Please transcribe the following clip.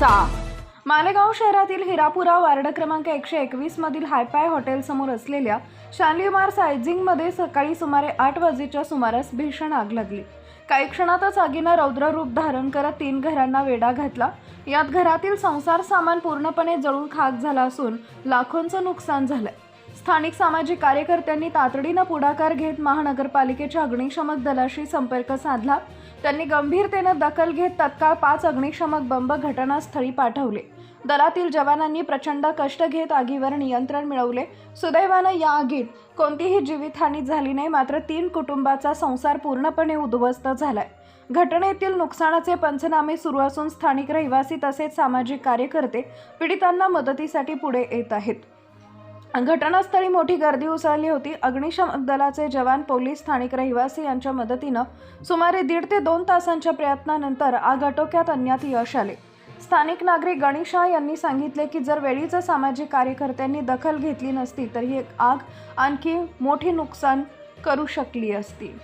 घडायचा मालेगाव शहरातील हिरापुरा वार्ड क्रमांक एकशे एकवीस मधील हायपाय हॉटेलसमोर असलेल्या शालिमार सायझिंगमध्ये सकाळी सुमारे आठ वाजेच्या सुमारास भीषण आग लागली. काही क्षणातच आगीनं रौद्ररूप धारण करत तीन घरांना वेढा घातला. यात घरातील संसार सामान पूर्णपणे जळून खाक झाला असून लाखोंचं नुकसान झालंय. स्थानिक सामाजिक कार्यकर्त्यांनी तातडीनं पुढाकार घेत महानगरपालिकेच्या अग्निशमक दलाशी संपर्क साधला. त्यांनी गंभीरतेनं दखल घेत तत्काळ पाच अग्निशमक बंब घटनास्थळी पाठवले. दलातील जवानांनी प्रचंड कष्ट घेत आगीवर नियंत्रण मिळवले. सुदैवानं या आगीत कोणतीही जीवितहानी झाली नाही मात्र तीन कुटुंबाचा संसार पूर्णपणे उद्ध्वस्त झालाय. घटनेतील नुकसानाचे पंचनामे सुरू असून स्थानिक रहिवासी तसेच सामाजिक कार्यकर्ते पीडितांना मदतीसाठी पुढे येत आहेत. घटनास्थळी मोठी गर्दी उसळली होती. अग्निशमक दलाचे जवान पोलीस स्थानिक रहिवासी यांच्या मदतीनं सुमारे दीड ते दोन तासांच्या प्रयत्नानंतर आग आटोक्यात आणण्यात यश आले. स्थानिक नागरिक गणेशा यांनी सांगितले की जर वेळीच सामाजिक कार्यकर्त्यांनी दखल घेतली नसती तर ही आग आणखी मोठी नुकसान करू शकली असती.